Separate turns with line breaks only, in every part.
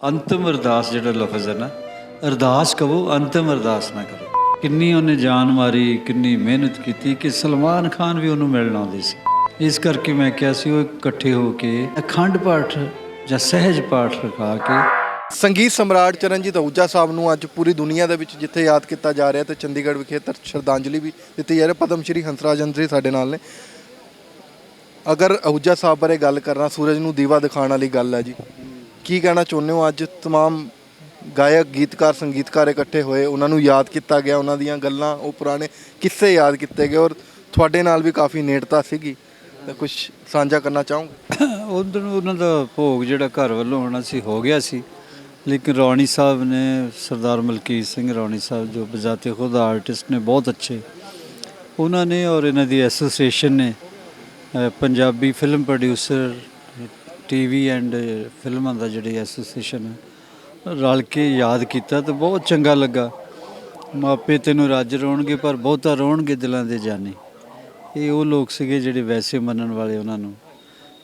ਅੰਤਮ ਅਰਦਾਸ ਜਿਹੜਾ ਲਫ਼ਜ਼ ਹੈ ਨਾ, ਅਰਦਾਸ ਕਹੋ, ਅੰਤਮ ਅਰਦਾਸ ਨਾ ਕਰੋ ਕਿੰਨੀ ਉਹਨੇ ਜਾਨ ਮਾਰੀ, ਕਿੰਨੀ ਮਿਹਨਤ ਕੀਤੀ ਕਿ ਸਲਮਾਨ ਖਾਨ ਵੀ ਉਹਨੂੰ ਮਿਲਣ ਆਉਂਦੇ ਸੀ। ਇਸ ਕਰਕੇ ਮੈਂ ਕਿਹਾ ਸੀ ਉਹ ਇਕੱਠੇ ਹੋ ਕੇ ਅਖੰਡ ਪਾਠ ਜਾਂ ਸਹਿਜ ਪਾਠ ਰਖਾ ਕੇ
ਸੰਗੀਤ ਸਮਰਾਟ ਚਰਨਜੀਤ ਅਹੂਜਾ ਸਾਹਿਬ ਨੂੰ ਅੱਜ ਪੂਰੀ ਦੁਨੀਆ ਦੇ ਵਿੱਚ ਜਿੱਥੇ ਯਾਦ ਕੀਤਾ ਜਾ ਰਿਹਾ ਤੇ ਚੰਡੀਗੜ੍ਹ ਵਿਖੇ ਤਰ ਸ਼ਰਧਾਂਜਲੀ ਵੀ ਦਿੱਤੀ ਜਾ ਰਹੀ ਪਦਮ ਸ਼੍ਰੀ ਹੰਸਰਾਜ ਅੰਤਰੀ ਸਾਡੇ ਨਾਲ ਨੇ। ਅਗਰ ਅਹੂਜਾ ਸਾਹਿਬ ਬਾਰੇ ਗੱਲ ਕਰਨਾ, ਸੂਰਜ ਨੂੰ ਦੀਵਾ ਦਿਖਾਉਣ ਵਾਲੀ ਗੱਲ ਹੈ ਜੀ। ਕੀ ਕਹਿਣਾ ਚਾਹੁੰਦੇ ਹੋ ਅੱਜ तमाम ਗਾਇਕ ਗੀਤਕਾਰ ਸੰਗੀਤਕਾਰ ਇਕੱਠੇ ਹੋਏ ਉਹਨਾਂ ਨੂੰ ਯਾਦ ਕੀਤਾ ਗਿਆ ਉਹਨਾਂ ਦੀਆਂ ਗੱਲਾਂ ਉਹ ਪੁਰਾਣੇ ਕਿੱਸੇ ਯਾਦ ਕੀਤੇ ਗਏ ਔਰ ਤੁਹਾਡੇ ਨਾਲ ਵੀ ਕਾਫੀ ਨੇੜਤਾ ਸੀਗੀ ਤਾਂ ਕੁਝ ਸਾਂਝਾ ਕਰਨਾ ਚਾਹੋਗੇ
ਉਦੋਂ ਉਹਨਾਂ ਦਾ ਭੋਗ ਜਿਹੜਾ ਘਰ ਵੱਲੋਂ ਹੋਣਾ ਸੀ ਹੋ ਗਿਆ ਸੀ ਲੇਕਿਨ ਰੌਣੀ ਸਾਹਿਬ ਨੇ ਸਰਦਾਰ ਮਲਕੀਤ ਸਿੰਘ ਰੌਣੀ ਸਾਹਿਬ ਜੋ ਬਜ਼ਾਤੇ ਖੁਦ ਆਰਟਿਸਟ ਨੇ ਬਹੁਤ ਅੱਛੇ ਉਹਨਾਂ ਨੇ ਔਰ ਇਹਨਾਂ ਦੀ ਐਸੋਸੀਏਸ਼ਨ ਨੇ ਅ, Punjabi film producer TV and ਫਿਲਮਾਂ ਦਾ ਜਿਹੜੀ ਐਸੋਸੀਏਸ਼ਨ ਹੈ ਰਲ ਕੇ ਯਾਦ ਕੀਤਾ ਤੇ ਬਹੁਤ ਚੰਗਾ ਲੱਗਾ। ਮਾਪੇ ਤੈਨੂੰ ਰੱਜ ਰੋਣਗੇ, ਪਰ ਬਹੁਤਾ ਰੋਣਗੇ ਦਿਲਾਂ ਦੇ ਜਾਣੇ ਇਹ ਉਹ ਲੋਕ ਸੀਗੇ ਜਿਹੜੇ ਵੈਸੇ ਮੰਨਣ ਵਾਲੇ ਉਹਨਾਂ ਨੂੰ।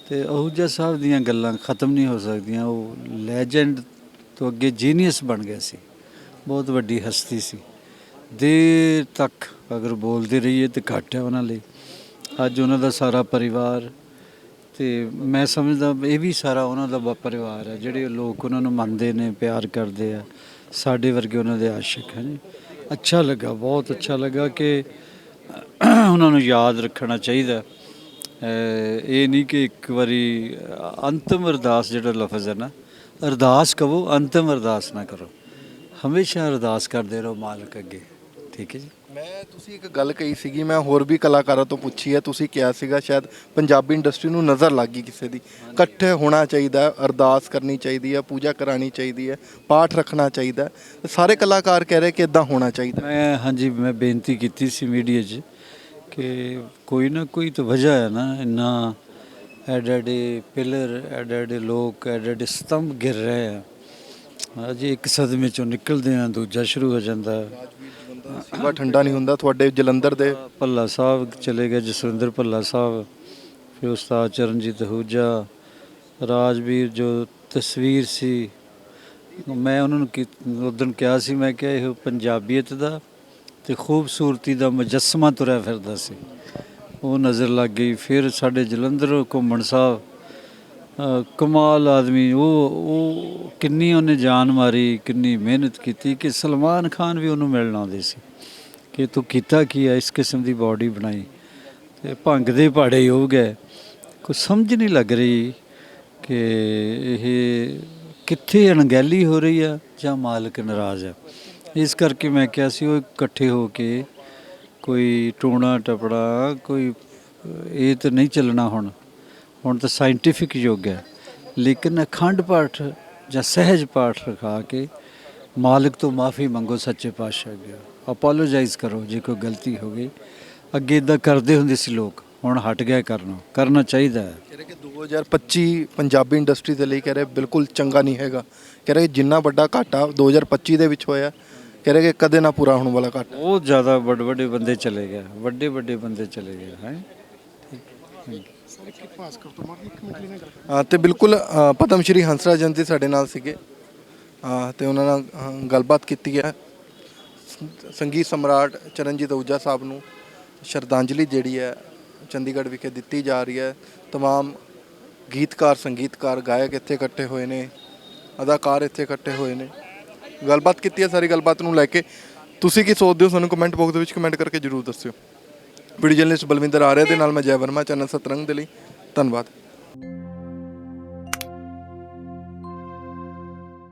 ਤੇ ਅਹੂਜਾ ਸਾਹਿਬ ਦੀਆਂ ਗੱਲਾਂ ਖਤਮ ਨਹੀਂ ਹੋ ਸਕਦੀਆਂ। ਉਹ ਲੈਜੈਂਡ ਤੋਂ ਅੱਗੇ ਜੀਨੀਅਸ ਬਣ ਗਿਆ ਸੀ। ਬਹੁਤ ਵੱਡੀ ਹਸਤੀ ਸੀ। ਦੇਰ ਤੱਕ ਅਗਰ ਬੋਲਦੇ ਰਹੀਏ ਤੇ ਘੱਟ ਹੈ ਉਹਨਾਂ ਲਈ। ਅੱਜ ਉਹਨਾਂ ਦਾ ਸਾਰਾ ਪਰਿਵਾਰ ਤੇ ਮੈਂ ਸਮਝਦਾ ਇਹ ਵੀ ਸਾਰਾ ਉਹਨਾਂ ਦਾ ਬ- ਪਰਿਵਾਰ ਹੈ, ਜਿਹੜੇ ਲੋਕ ਉਹਨਾਂ ਨੂੰ ਮੰਨਦੇ ਨੇ, ਪਿਆਰ ਕਰਦੇ ਆ, ਸਾਡੇ ਵਰਗੇ ਉਹਨਾਂ ਦੇ ਆਸ਼ਿਕ ਹਨ ਅੱਛਾ ਲੱਗਾ, ਬਹੁਤ ਅੱਛਾ ਲੱਗਾ ਕਿ ਉਹਨਾਂ ਨੂੰ ਯਾਦ ਰੱਖਣਾ ਚਾਹੀਦਾ। ਇਹ ਨਹੀਂ ਕਿ ਇੱਕ ਵਾਰੀ, ਅੰਤਮ ਅਰਦਾਸ ਜਿਹੜਾ ਲਫ਼ਜ਼ ਹੈ ਨਾ, ਅਰਦਾਸ ਕਹੋ, ਅੰਤਮ ਅਰਦਾਸ ਨਾ ਕਰੋ। ਹਮੇਸ਼ਾ ਅਰਦਾਸ ਕਰਦੇ ਰਹੋ ਮਾਲਕ ਅੱਗੇ, ਠੀਕ ਹੈ ਜੀ।
ਮੈਂ ਤੁਸੀਂ ਇੱਕ ਗੱਲ ਕਹੀ ਸੀਗੀ ਮੈਂ ਹੋਰ ਵੀ ਕਲਾਕਾਰਾਂ ਤੋਂ ਪੁੱਛੀ ਹੈ ਤੁਸੀਂ ਕਿਹਾ ਸੀਗਾ ਸ਼ਾਇਦ ਪੰਜਾਬੀ ਇੰਡਸਟਰੀ ਨੂੰ ਨਜ਼ਰ ਲੱਗ ਗਈ ਕਿਸੇ ਦੀ। ਇਕੱਠੇ ਹੋਣਾ ਚਾਹੀਦਾ ਹੈ, ਅਰਦਾਸ ਕਰਨੀ ਚਾਹੀਦੀ ਹੈ ਪੂਜਾ ਕਰਾਣੀ ਚਾਹੀਦੀ ਹੈ ਪਾਠ ਰੱਖਣਾ ਚਾਹੀਦਾ ਹੈ। ਤੇ ਸਾਰੇ ਕਲਾਕਾਰ ਕਹਿ ਰਹੇ ਕਿ ਇਦਾਂ ਹੋਣਾ ਚਾਹੀਦਾ
ਮੈਂ ਹਾਂਜੀ ਮੈਂ ਬੇਨਤੀ ਕੀਤੀ ਸੀ ਮੀਡੀਆ 'ਚ ਕਿ ਕੋਈ ਨਾ ਕੋਈ ਤਾਂ ਵਜ੍ਹਾ ਹੈ ਨਾ ਇੰਨਾ ਐਡੇ ਐਡੇ ਪਿਲਰ ਐਡੇ ਐਡੇ ਲੋਕ ਐਡੇ ਐਡੇ ਸਤੰਭ ਗਿਰ ਰਹੇ ਆ। ਅਜੇ ਇੱਕ ਸਦਮੇ ਚੋਂ ਨਿਕਲਦੇ ਆ ਦੂਜਾ ਸ਼ੁਰੂ ਹੋ ਜਾਂਦਾ।
ਸਿਵਾ ਠੰਡਾ ਨਹੀਂ ਹੁੰਦਾ ਤੁਹਾਡੇ ਜਲੰਧਰ ਦੇ
ਭੱਲਾ ਸਾਹਿਬ ਚਲੇ ਗਏ ਜਸਵਿੰਦਰ ਭੱਲਾ ਸਾਹਿਬ ਫਿਰ ਉਸਤਾਦ ਚਰਨਜੀਤ ਹੂਜਾ ਰਾਜਵੀਰ ਜੋ ਤਸਵੀਰ ਸੀ ਮੈਂ ਉਹਨਾਂ ਨੂੰ ਉਦੋਂ ਕਿਹਾ ਸੀ ਮੈਂ ਕਿਹਾ ਇਹ ਪੰਜਾਬੀਅਤ ਦਾ ਤੇ ਖੂਬਸੂਰਤੀ ਦਾ ਮੁਜੱਸਮਾ ਤੁਰਿਆ ਫਿਰਦਾ ਸੀ ਉਹ ਨਜ਼ਰ ਲੱਗ ਗਈ ਫਿਰ ਸਾਡੇ ਜਲੰਧਰ ਘੁੰਮਣ ਸਾਹਿਬ ਕਮਾਲ ਆਦਮੀ, ਉਹ ਉਹ ਕਿੰਨੀ ਉਹਨੇ ਜਾਨ ਮਾਰੀ, ਕਿੰਨੀ ਮਿਹਨਤ ਕੀਤੀ ਕਿ ਸਲਮਾਨ ਖਾਨ ਵੀ ਉਹਨੂੰ ਮਿਲਣ ਆਉਂਦੇ ਸੀ ਕਿ ਤੂੰ ਕੀਤਾ ਕੀ ਹੈ ਇਸ ਕਿਸਮ ਦੀ ਬਾਡੀ ਬਣਾਈ। ਤੇ ਭੰਗ ਦੇ ਪਾੜੇ ਹੋ ਗਏ। ਕੋਈ ਸਮਝ ਨਹੀਂ ਲੱਗ ਰਹੀ ਕਿ ਇਹ ਕਿੱਥੇ ਅਣਗਹਿਲੀ ਹੋ ਰਹੀ ਆ ਜਾਂ ਮਾਲਕ ਨਾਰਾਜ਼ ਹੈ ਇਸ ਕਰਕੇ ਮੈਂ ਕਿਹਾ ਸੀ, ਉਹ ਇਕੱਠੇ ਹੋ ਕੇ ਕੋਈ ਟੋਣਾ ਟਪੜਾ ਕੋਈ, ਇਹ ਤਾਂ ਨਹੀਂ ਚੱਲਣਾ ਹੁਣ। ਹੁਣ ਤਾਂ ਸਾਇੰਟੀਫਿਕ ਯੁੱਗ ਹੈ। ਲੇਕਿਨ ਅਖੰਡ ਪਾਠ ਜਾਂ ਸਹਿਜ ਪਾਠ ਰਖਾ ਕੇ ਮਾਲਕ ਤੋਂ ਮਾਫੀ ਮੰਗੋ ਸੱਚੇ ਪਾਤਸ਼ਾਹ ਅੱਗੇ। ਅਪੋਲੋਜਾਈਜ਼ ਕਰੋ ਜੇ ਕੋਈ ਗਲਤੀ ਹੋ ਗਈ। ਅੱਗੇ ਇਦਾਂ ਕਰਦੇ ਹੁੰਦੇ ਸੀ ਲੋਕ। ਹੁਣ ਹਟ ਗਏ ਕਰਨੋਂ। ਕਰਨਾ ਚਾਹੀਦਾ ਹੈ।
ਕਹਿ ਰਹੇ ਕਿ 2025 ਪੰਜਾਬੀ ਇੰਡਸਟਰੀ ਦੇ ਲਈ ਕਹਿ ਰਹੇ ਬਿਲਕੁਲ ਚੰਗਾ ਨਹੀਂ ਹੈਗਾ। ਕਹਿ ਰਹੇ ਜਿੰਨਾ ਵੱਡਾ ਘਾਟਾ 2025 ਦੇ ਵਿੱਚ ਹੋਇਆ। ਕਹਿ ਰਹੇ ਕਿ ਕਦੇ ਨਾ ਪੂਰਾ ਹੋਣ ਵਾਲਾ ਘਾਟਾ।
ਬਹੁਤ ਜ਼ਿਆਦਾ ਵੱਡੇ ਵੱਡੇ ਬੰਦੇ ਚਲੇ ਗਏ। ਵੱਡੇ ਵੱਡੇ ਬੰਦੇ ਚਲੇ ਗਏ। ਹੈ?
ਹਾਂ ਤੇ ਬਿਲਕੁਲ ਅ, ਪਦਮ ਸ਼੍ਰੀ ਹੰਸਰਾਜ ਜਯੰਤੀ ਸਾਡੇ ਨਾਲ ਸੀਗੇ ਹਾਂ ਤੇ ਉਹਨਾਂ ਨਾਲ ਅ, ਗੱਲਬਾਤ ਕੀਤੀ ਹੈ ਸੰ- ਸੰਗੀਤ ਸਮਰਾਟ ਚਰਨਜੀਤ ਅਹੂਜਾ ਸਾਹਿਬ ਨੂੰ ਸ਼ਰਧਾਂਜਲੀ ਜਿਹੜੀ ਹੈ ਚੰਡੀਗੜ੍ਹ ਵਿਖੇ ਦਿੱਤੀ ਜਾ ਰਹੀ ਹੈ तमाम ਗੀਤਕਾਰ ਸੰਗੀਤਕਾਰ ਗਾਇਕ ਇੱਥੇ ਇਕੱਠੇ ਹੋਏ ਨੇ ਅਦਾਕਾਰ ਇੱਥੇ ਇਕੱਠੇ ਹੋਏ ਨੇ ਗੱਲਬਾਤ ਕੀਤੀ ਹੈ ਸਾਰੀ ਗੱਲਬਾਤ ਨੂੰ ਲੈ ਕੇ ਤੁਸੀਂ ਕੀ ਸੋਚਦੇ ਹੋ ਸਾਨੂੰ ਕਮੈਂਟ ਬਾਕਸ ਦੇ ਵਿੱਚ ਕਮੈਂਟ ਕਰਕੇ ਜਰੂਰ ਦੱਸਿਓ ਵੀਡੀਓ ਜਰਨਲਿਸਟ ਬਲਵਿੰਦਰ ਆਰਿਆ ਦੇ ਨਾਲ ਮੈਂ ਜੈ ਵਰਮਾ ਚੈਨਲ ਸਤਰੰਗ ਦੇ ਲਈ ਧੰਨਵਾਦ।